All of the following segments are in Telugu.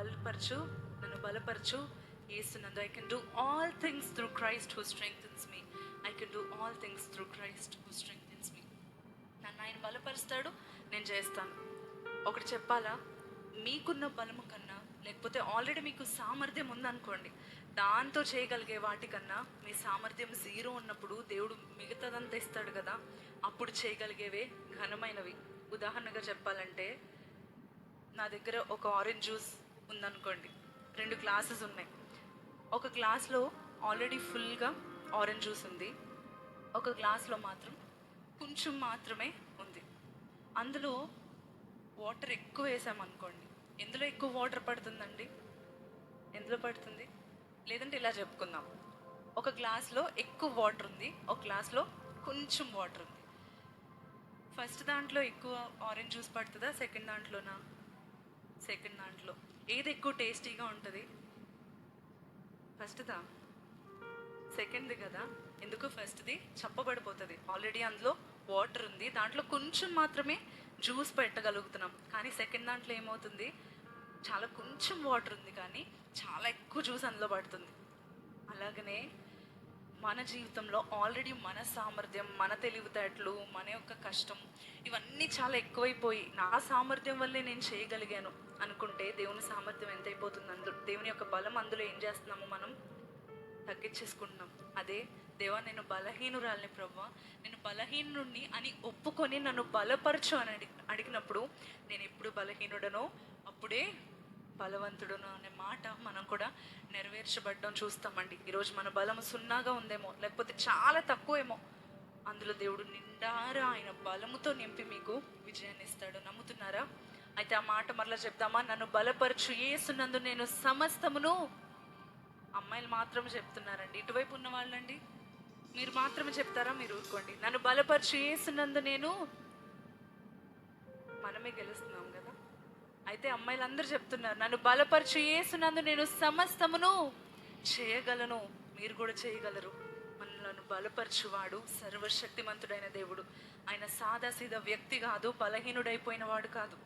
బలపరచు నన్ను బలపరచు. ఏస్తున్నందు I can do all things through Christ who strengthens me I can do all things through Christ who strengthens me నన్ను ఆయన బలపరుస్తాడు నేను చేస్తాను ఒకటి చెప్పాలా? మీకున్న బలము కన్నా లేకపోతే ఆల్రెడీ మీకు సామర్థ్యం ఉందనుకోండి దాంతో చేయగలిగే వాటికన్నా మీ సామర్థ్యం జీరో ఉన్నప్పుడు దేవుడు మిగతాదంతా ఇస్తాడు కదా అప్పుడు చేయగలిగేవే ఘనమైనవి. ఉదాహరణగా చెప్పాలంటే నా దగ్గర ఒక ఆరెంజ్ జ్యూస్ ఉందనుకోండి. రెండు గ్లాసెస్ ఉన్నాయి. ఒక గ్లాస్లో ఆల్రెడీ ఫుల్గా ఆరెంజ్ జ్యూస్ ఉంది. ఒక గ్లాస్లో మాత్రం కొంచెం మాత్రమే ఉంది. అందులో వాటర్ ఎక్కువ వేసామనుకోండి. ఎందులో ఎక్కువ వాటర్ పడుతుందండి? ఎందులో పడుతుంది? లేదంటే ఇలా చెప్పుకుందాం. ఒక గ్లాస్లో ఎక్కువ వాటర్ ఉంది. ఒక గ్లాస్లో కొంచెం వాటర్ ఉంది. ఫస్ట్ దాంట్లో ఎక్కువ ఆరెంజ్ జ్యూస్ పడుతుందా? సెకండ్ దాంట్లోనా? సెకండ్ దాంట్లో. ఏది ఎక్కువ టేస్టీగా ఉంటుంది? ఫస్ట్దా? సెకండ్ది కదా. ఎందుకు ఫస్ట్ది? చప్పబడిపోతుంది ఆల్రెడీ అందులో వాటర్ ఉంది. దాంట్లో కొంచెం మాత్రమే జ్యూస్ పెట్టగలుగుతున్నాం. కానీ సెకండ్ దాంట్లో ఏమవుతుంది? చాలా కొంచెం వాటర్ ఉంది కానీ చాలా ఎక్కువ జ్యూస్ అందులో పడుతుంది. అలాగనే మన జీవితంలో ఆల్రెడీ మన సామర్థ్యం మన తెలివితేటలు మన యొక్క కష్టం ఇవన్నీ చాలా ఎక్కువైపోయి నా సామర్థ్యం వల్లే నేను చేయగలిగాను అనుకుంటే దేవుని సామర్థ్యం ఎంత అయిపోతుంది అందులో? దేవుని యొక్క బలం అందులో ఏం చేస్తున్నాము మనం తగ్గించేసుకుంటున్నాం. అదే దేవా నేను బలహీనురాలిని ప్రవ్వా. నేను బలహీనుడిని అని ఒప్పుకొని నన్ను బలపరచు అని అడిగినప్పుడు నేను ఎప్పుడు బలహీనుడనో అప్పుడే బలవంతుడును అనే మాట మనం కూడా నెరవేర్చబడ్డం చూస్తామండి. ఈరోజు మన బలము సున్నాగా ఉందేమో లేకపోతే చాలా తక్కువేమో. అందులో దేవుడు నిండారా ఆయన బలముతో నింపి మీకు విజయాన్ని ఇస్తాడు. నమ్ముతున్నారా? అయితే ఆ మాట మరలా చెప్తామా నన్ను బలపరచు ఏసునందు నేను సమస్తమును. అమ్మాయిలు మాత్రం చెప్తున్నారండి. ఇటువైపు ఉన్న వాళ్ళండి మీరు మాత్రమే చెప్తారా? మీరు ఊరుకోండి. నన్ను బలపరచు ఏసునందు నేను మనమే గెలుస్తున్నాం కదా. అయితే అమ్మాయిలందరూ చెప్తున్నారు నన్ను బలపరచు ఏసునందు నేను సమస్తమును చేయగలను. మీరు కూడా చేయగలరు. మనలను బలపరచువాడు సర్వశక్తిమంతుడైన దేవుడు. ఆయన సాదాసీద వ్యక్తి కాదు బలహీనుడైపోయిన వాడు కాదు.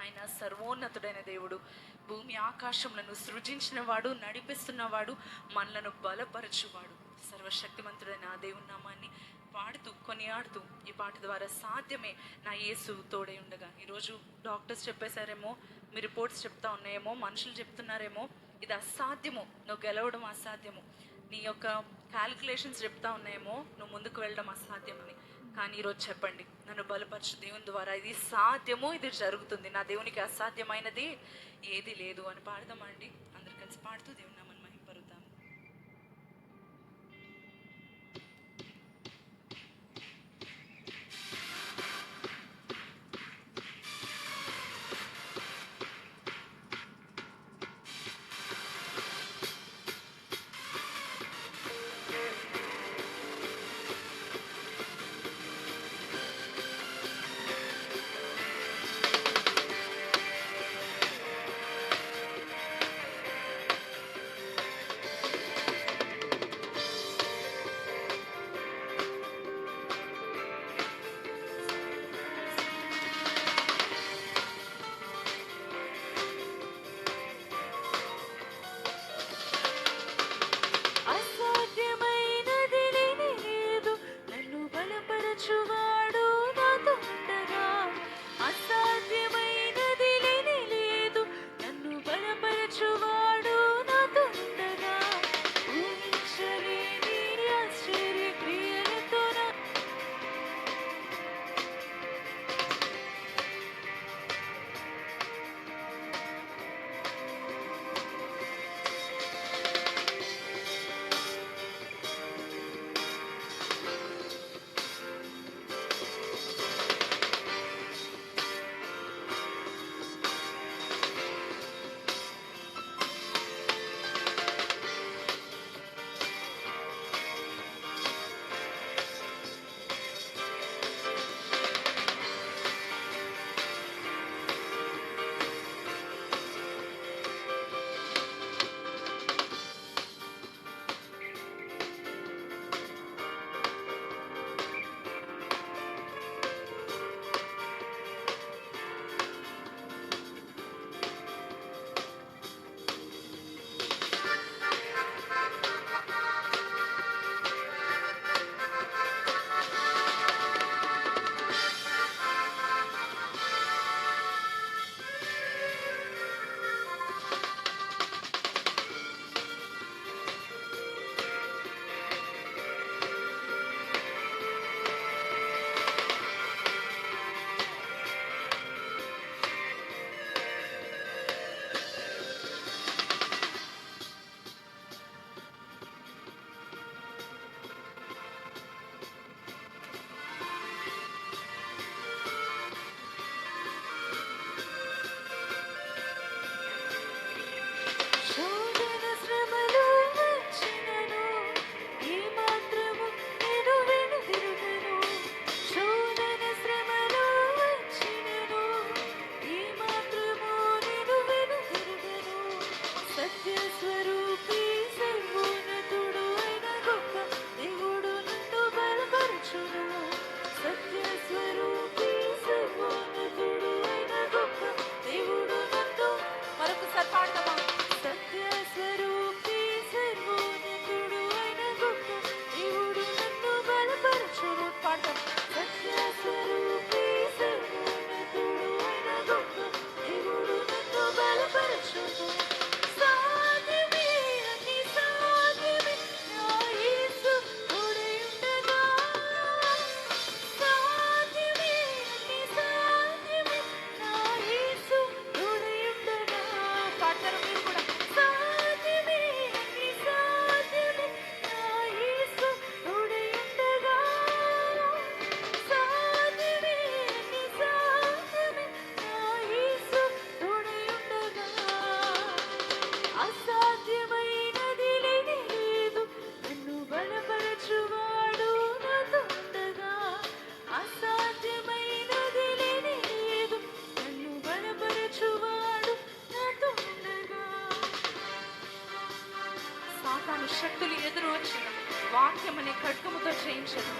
ఆయన సర్వోన్నతుడైన దేవుడు. భూమి ఆకాశములను సృజించిన వాడు నడిపిస్తున్నవాడు మనలను బలపరచువాడు. సర్వశక్తిమంతుడైన ఆ దేవుని నామాన్ని పాడుతూ కొనియాడుతూ ఈ పాట ద్వారా సాధ్యమే నా యేసు తోడై ఉండగా. ఈరోజు డాక్టర్స్ చెప్పేశారేమో మీ రిపోర్ట్స్ చెప్తా ఉన్నాయేమో మనుషులు చెప్తున్నారేమో ఇది అసాధ్యము. నువ్వు గెలవడం అసాధ్యము. నీ యొక్క క్యాలిక్యులేషన్స్ చెప్తా ఉన్నాయేమో నువ్వు ముందుకు వెళ్ళడం అసాధ్యమని. కానీ ఈరోజు చెప్పండి నన్ను బలపరచు దేవుని ద్వారా ఇది సాధ్యము ఇది జరుగుతుంది. నా దేవునికి అసాధ్యమైనది ఏది లేదు అని పాడదామండి. అందరు కలిసి పాడుతూ దేవుని సాతాను శక్తులు ఎదురు వచ్చిన వాక్యం అనే ఖడ్గముతో చేయించదు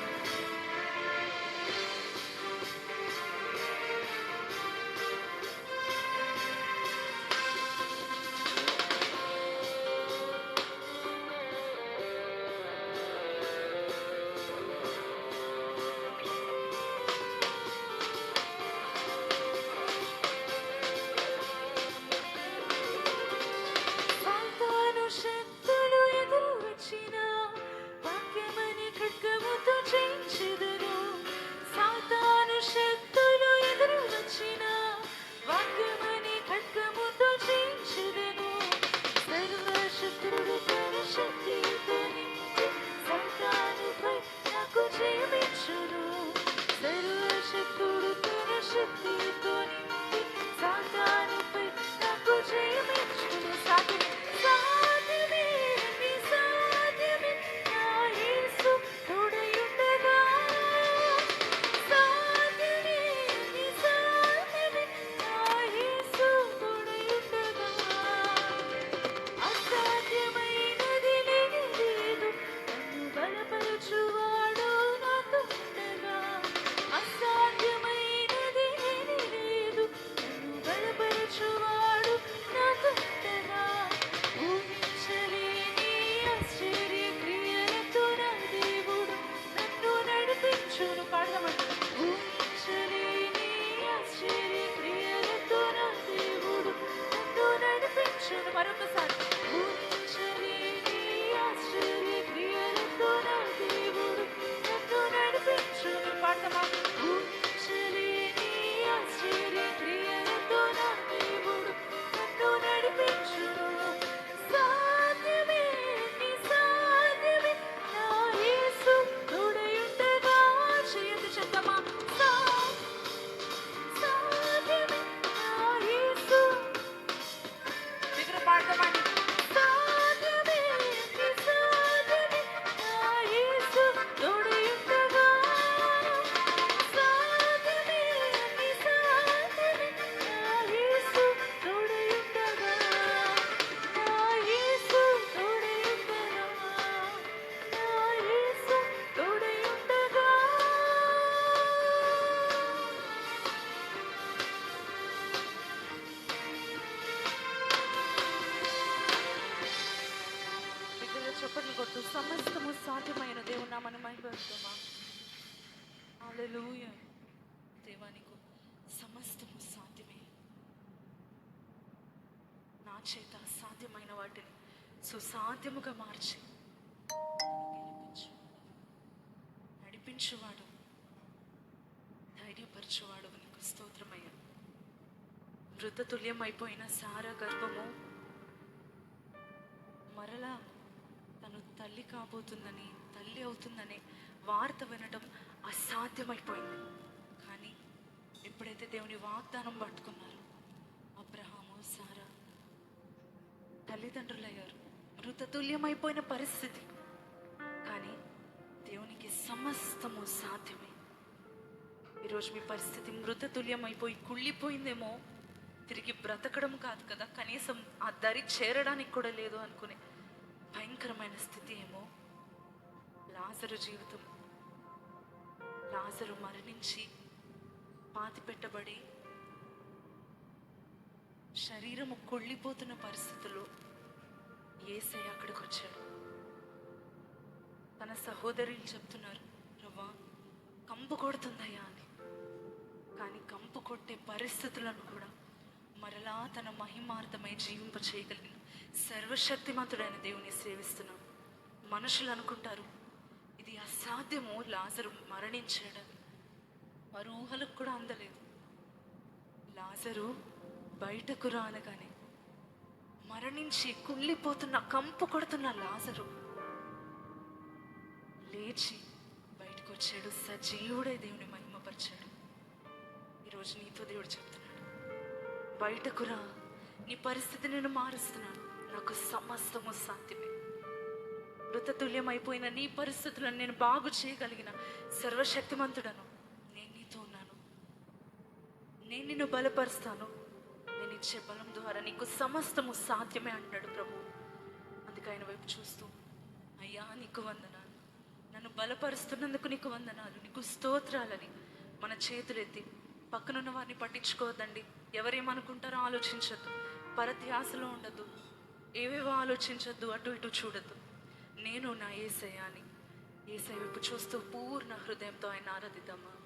నా చేత సాధ్యమైన వాటిని. సుసాధ్యముగా మార్చి. గెలిపించు నడిపించువాడు. ధైర్యపరచువాడు. నీకు స్తోత్రమయ్యా. మృతతుల్యం అయిపోయిన సారా గర్భము మరలా తను తల్లి కాబోతుందని తల్లి అవుతుందని వార్త వినడం అసాధ్యమైపోయింది. కానీ ఎప్పుడైతే దేవుని వాగ్దానం పట్టుకున్నారు అబ్రహాము సారా తల్లిదండ్రులయ్యారు. మృతతుల్యమైపోయిన పరిస్థితి. కానీ దేవునికి సమస్తము సాధ్యమే. ఈరోజు మీ పరిస్థితి మృతతుల్యమైపోయి కుళ్ళిపోయిందేమో. తిరిగి బ్రతకడం కాదు కదా. కనీసం ఆ దరి చేరడానికి కూడా లేదు అనుకునే భయంకరమైన స్థితి ఏమో. లాజరు జీవితం. లాజరు మరణించి పాతి పెట్టబడి శరీరము కుళ్ళిపోతున్న పరిస్థితుల్లో ఏసై అక్కడికి వచ్చాడు తన సహోదరులు చెప్తున్నారు రవ్వా కంపు కొడుతుందయ్యా అని. కానీ కంపు కొట్టే పరిస్థితులను కూడా మరలా తన మహిమార్థమై జీవింప చేయగలిగిన సర్వశక్తిమంతుడైన దేవుని సేవిస్తున్నాం మనుషులు అనుకుంటారు ఇది అసాధ్యము లాజరు మరణించాడని. వారి ఊహలకు కూడా అందలేదు. లాజరు బయటకు రానగానే మరణించి కుళ్ళిపోతున్న కంపు కొడుతున్న లాజరు లేచి బయటకు వచ్చాడు సజీవుడే దేవుని మహిమపరిచాడు. ఈరోజు నీతో దేవుడు చెప్తున్నాడు. బయటకు రా. నీ పరిస్థితి నేను మారుస్తున్నాను. నాకు సమస్తము సాధ్యమే. మృతతుల్యమైపోయిన నీ పరిస్థితులను నేను బాగు చేయగలిగిన సర్వశక్తిమంతుడను. నేను నీతో ఉన్నాను. నేను నిన్ను బలపరుస్తాను. ఇచ్చే బలం ద్వారా నీకు సమస్తము సాధ్యమే అంటాడు ప్రభు. అందుకే ఆయన వైపు చూస్తూ అయ్యా నీకు వందనాలు. నన్ను బలపరుస్తున్నందుకు నీకు వందనాలు. నీకు స్తోత్రాలని మన చేతులెత్తి పక్కనున్న వారిని పట్టించుకోవద్దండి. ఎవరేమనుకుంటారో ఆలోచించద్దు. పరధ్యాసలో ఉండద్దు. ఏవేవో ఆలోచించద్దు. అటు ఇటు చూడద్దు. నేను నా ఏసయ్యాని. అని వైపు చూస్తూ పూర్ణ హృదయంతో ఆయన ఆరాధిద్దామా?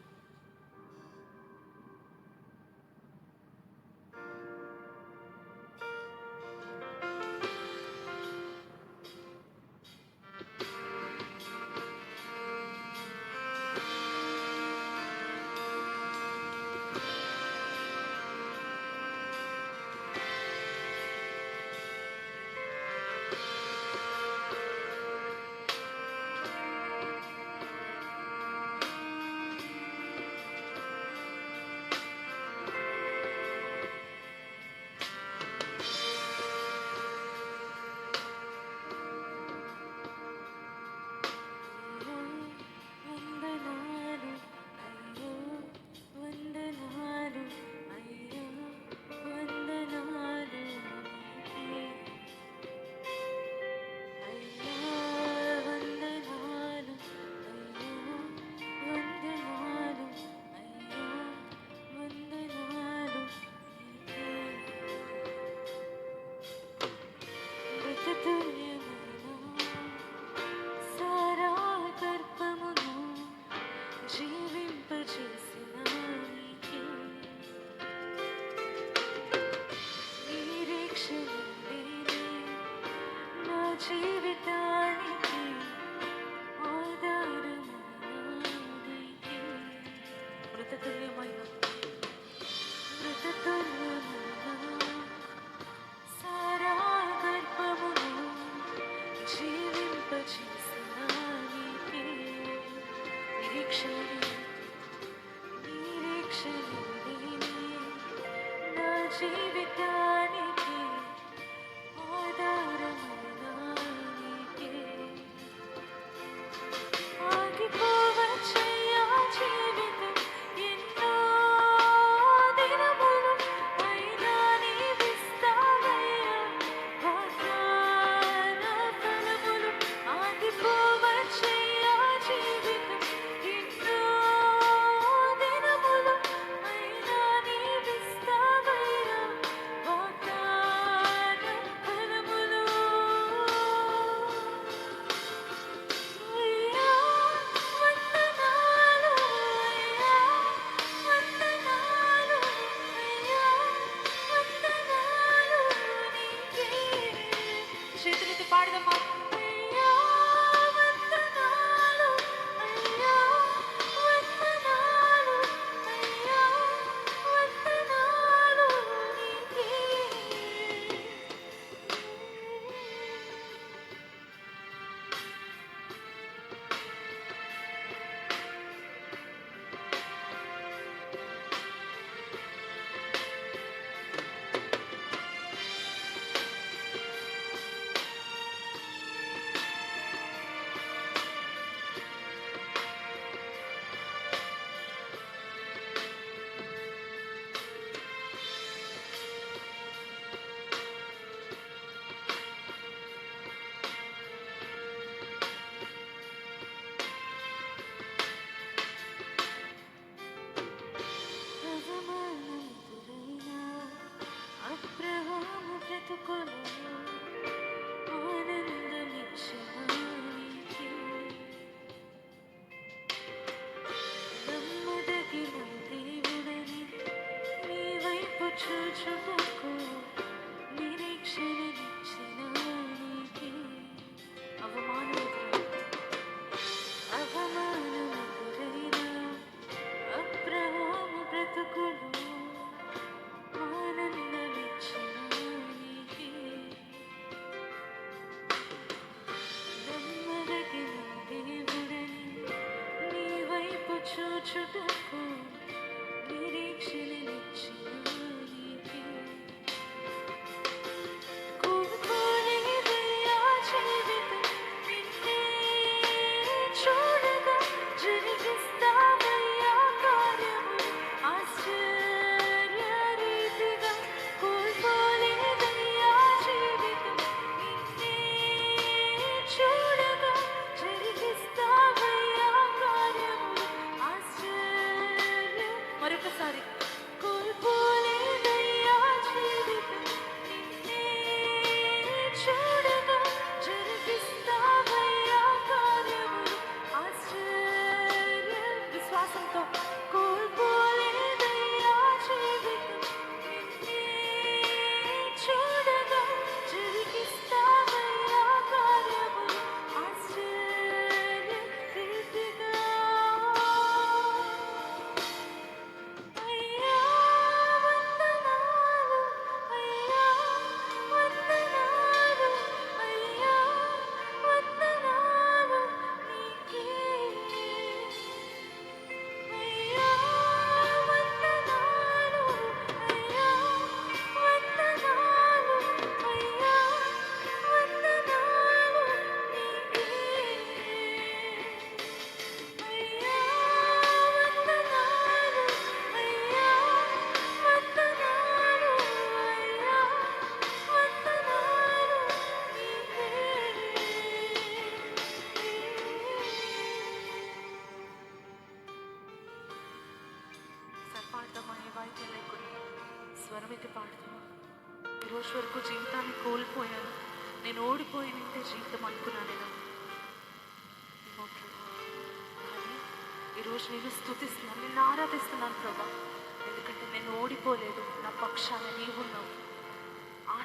Jesus.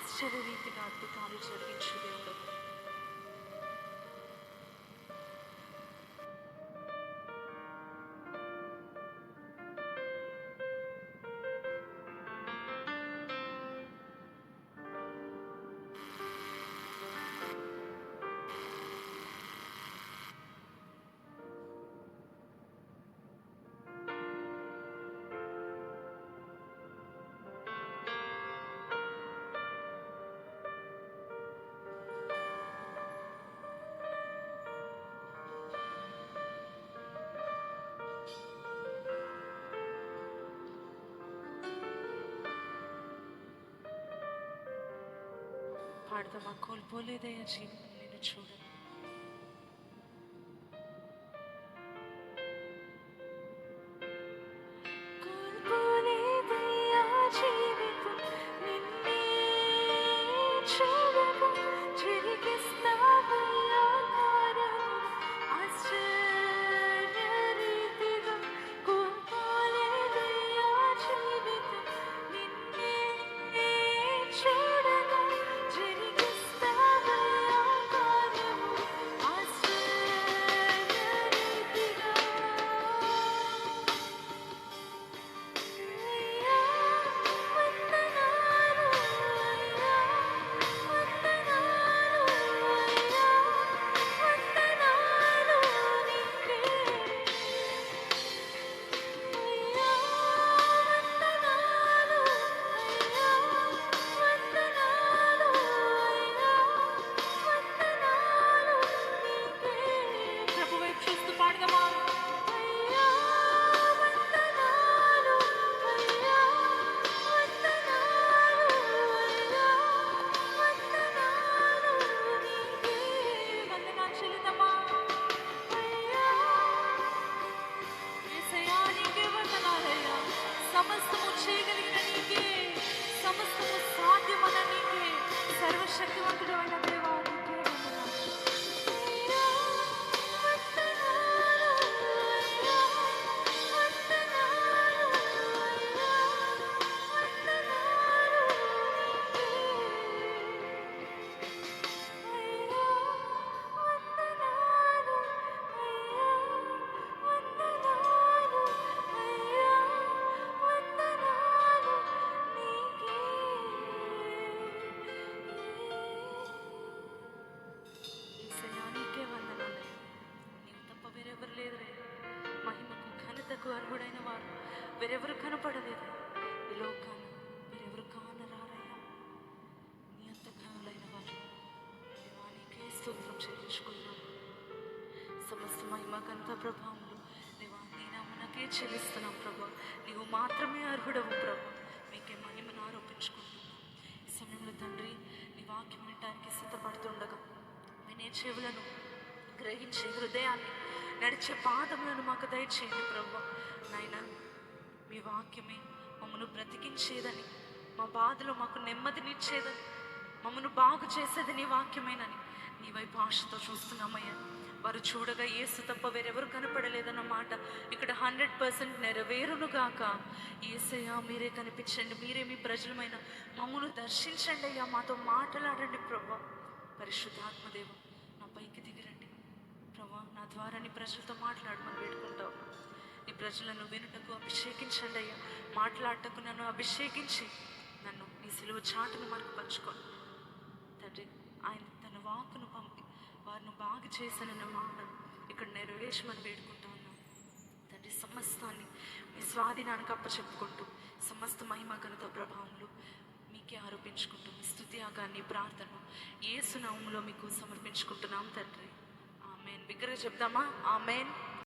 Chest elevating arthritis or intravenous. pārdama kolpolī dēļ šī līniju čūra. చేయగలిగిన నీకే సమస్తము సాధ్యమన నీకే సర్వశక్తివంతుడు అయిన దేవా. వేరెవరు కనపడలేదు. ఈ లోకాన వేరెవరు కానరారయ్యా. నీ అంత ఘనులైన వారు. దేవానికే స్తోత్రం చెల్లించుకున్నాం సమస్త మహిమకంత ప్రభావములు దేవా నీ నామనకే చెల్లిస్తున్నాం ప్రభా. నీవు మాత్రమే అర్హుడవు ప్రభా. మీకే మహిమను ఆరోపించుకుంటున్నాం. ఈ సమయంలో తండ్రి నీ వాక్యం వినటానికి సిద్ధపడుతుండగా వినే చెవులను గ్రహించే హృదయాన్ని నడిచే పాదములను మాకు దయచేయండి ప్రభా. నాయనా మీ వాక్యమే మమ్మను బ్రతికించేదని మా బాధలో మాకు నెమ్మదినిచ్చేదని మమ్మను బాగు చేసేది నీ వాక్యమేనని నీ వైపు ఆశతో చూస్తున్నామయ్యా. వారు చూడగా ఏసు తప్ప వేరెవరు కనపడలేదన్న మాట ఇక్కడ హండ్రెడ్ పర్సెంట్ నెరవేరును గాక. ఏసయ్యా మీరే కనిపించండి మీరే మీ ప్రజలమైన మమ్మను దర్శించండి అయ్యా మాతో మాట్లాడండి ప్రభా. పరిశుద్ధాత్మదేవ నా పైకి దిగిరండి. ప్రభా నా ద్వారా నీ ప్రజలతో మాట్లాడమని పెట్టుకుంటావు ప్రజలను వినుటకు అభిషేకించండి అయ్యా. మాట్లాడటకు నన్ను అభిషేకించి నన్ను నీ సిలువ చాటును మనకు పంచుకోండి తండ్రి ఆయన తన వాకును పంపి వారిని బాగు చేశానన్న మాట ఇక్కడ నెరవేర్చమని వేడుకుంటా ఉన్నాం. తండ్రి సమస్తాన్ని మీ స్వాధీనానికి అప్పచెప్పుకుంటూ సమస్త మహిమ ఘనత ప్రభావంలో మీకే ఆరోపించుకుంటూ మీ స్థుతి ఆగాన్ని ప్రార్థన ఏ సునామంలో మీకు సమర్పించుకుంటున్నాం తండ్రి. ఆమెన్. బిగ్గరగా చెప్దామా? ఆమెన్.